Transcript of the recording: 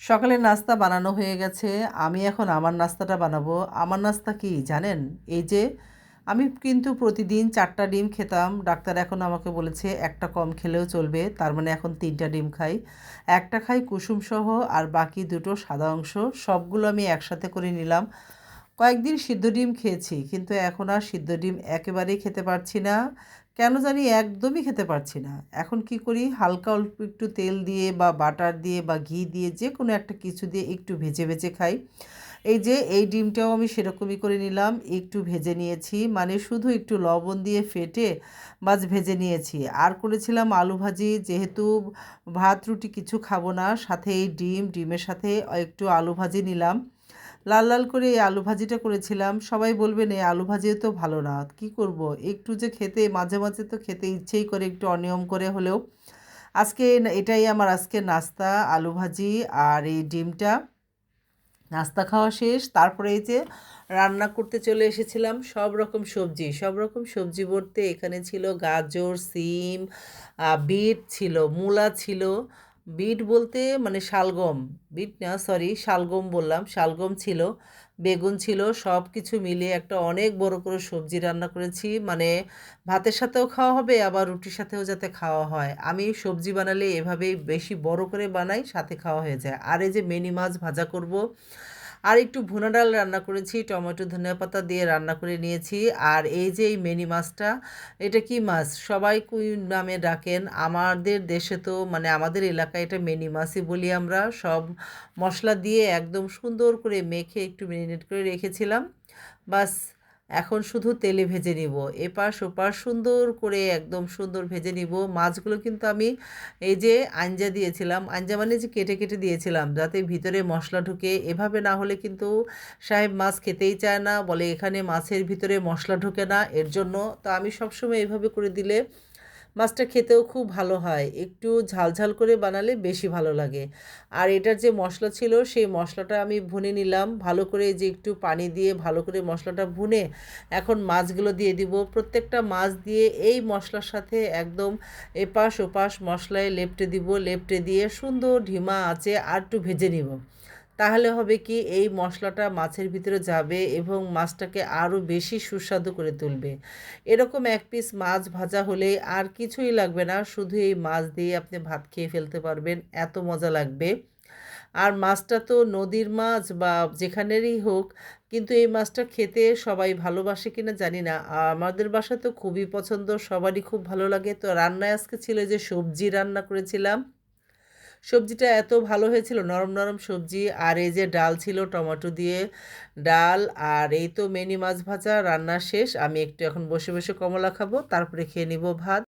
সকালের নাস্তা বানানো হয়ে গেছে। আমি এখন আমার নাস্তাটা বানাবো। আমার নাস্তা কি জানেন? এই যে আমি কিন্তু প্রতিদিন চারটা ডিম খেতাম। ডাক্তার এখন আমাকে বলেছে, একটা কম খেলেও চলবে। তার মানে এখন তিনটা ডিম খাই। একটা খাই কুসুমসহ আর বাকি দুটো সাদা অংশ। সবগুলো আমি একসাথে করে নিলাম। কয়েকদিন সিদ্ধ ডিম খেয়েছি, কিন্তু এখন আর সিদ্ধ ডিম একেবারেই খেতে পারছি না। কেন জানি একদমই খেতে পারছি না। এখন কি করি? হালকা অল্প একটু তেল দিয়ে বা বাটার দিয়ে বা ঘি দিয়ে যে কোনো একটা কিছু দিয়ে একটু ভেজে ভেজে খাই। এই যে, এই ডিমটাও আমি সেরকমই করে নিলাম, একটু ভেজে নিয়েছি। মানে শুধু একটু লবণ দিয়ে ফেটে বাস ভেজে নিয়েছি। আর করেছিলাম আলু ভাজি, যেহেতু ভাত, রুটি কিছু খাব না, সাথে এই ডিম, ডিমের সাথে একটু আলু ভাজি নিলাম। লাল লাল করে এই আলু ভাজিটা করেছিলাম। সবাই বলবেন এই আলু ভাজিও তো ভালো না। কি করব? একটু যে খেতে, মাঝে মাঝে তো খেতে ইচ্ছেই করে একটু অনিয়ম করে হলেও। আজকে এটাই আমার আজকে নাস্তা, আলু ভাজি আর এই ডিমটা। নাস্তা খাওয়া শেষ। তারপরে এই যে রান্না করতে চলে এসেছিলাম, সব রকম সবজি। সব রকম সবজি বলতে এখানে ছিল গাজর, সিম বিট ছিল, মূলা ছিল বিট বলতে মানে শালগম, বিট না সরি শালগম বললাম। শালগম ছিল, বেগুন ছিল সব কিছু মিলিয়ে একটা অনেক বড় করে সবজি রান্না করেছি। মানে ভাতের সাথেও খাওয়া হবে, আবার রুটির সাথেও যাতে খাওয়া হয়। আমি সবজি বানালে এভাবেই বেশি বড় করে বানাই, সাথে খাওয়া হয়ে যায়। আর এই যে মেনি মাছ ভাজা করব আর একটু ভুনা ডাল রান্না করেছি, টমেটো, ধনিয়া পাতা দিয়ে রান্না করে নিয়েছি। আর এই যে এই মেনি মাছটা, এটা কি মাছ? সবাই কুই নামে ডাকেন। আমাদের দেশে তো মানে আমাদের এলাকায় এটা মেনি মাছই বলি আমরা। সব মশলা দিয়ে একদম সুন্দর করে মেখে একটু মেরিনেট করে রেখেছিলাম। বাস এখন শুধু তেলে ভেজে নিব। এপাশ ওপাশ সুন্দর করে একদম সুন্দর ভেজে নিব। মাছগুলো কিন্তু আমি এই যে আঞ্জা দিয়েছিলাম, আঞ্জা মানে যে কেটে কেটে দিয়েছিলাম, যাতে ভিতরে মশলা ঢুকে। এভাবে না হলে কিন্তু সাহেব মাছ খেতেই চায় না, বলে এখানে মাছের ভিতরে মশলা ঢুকে না, এর জন্য। তো আমি সবসময় এভাবে করে দিলে মাছটা খেতেও খুব ভালো হয়। একটু ঝালঝাল করে বানালে বেশি ভালো লাগে। আর এটার যে মশলা ছিল, সেই মশলাটা আমি ভুনে নিলাম। ভালো করে যে একটু পানি দিয়ে ভালো করে মশলাটা ভুনে এখন মাছগুলো দিয়ে দিব। প্রত্যেকটা মাছ দিয়ে এই মশলার সাথে একদম এপাশ ওপাশ মশলায় লেপটে দিব। লেপটে দিয়ে সুন্দর ঢিমা আছে, আর একটু ভেজে নিব। তাহলে হবে কি এই মশলাটা মাছের ভিতরে যাবে এবং মাছটাকে আরও বেশি সুস্বাদু করে তুলবে। এরকম এক পিস মাছ ভাজা হলে আর কিছুই লাগবে না, শুধু এই মাছ দিয়ে আপনি ভাত খেয়ে ফেলতে পারবেন, এত মজা লাগবে। আর মাছটা তো নদীর মাছ বা যেখানেরই হোক, কিন্তু এই মাছটা খেতে সবাই ভালোবাসে কিনা জানি না। আমাদের বাসা তো খুবই পছন্দ, সবারই খুব ভালো লাগে। তো রান্নায় আজকে ছিল যে সবজি রান্না করেছিলাম। সবজিটা এত ভালো হয়েছিল, নরম নরম সবজি আর এই যে ডাল ছিল, টমেটো দিয়ে ডাল আর এই তো মেনি মাছ ভাজা, রান্না শেষ। আমি একটু এখন বসে বসে কমলা খাব, তারপরে খেয়ে নিব ভাত।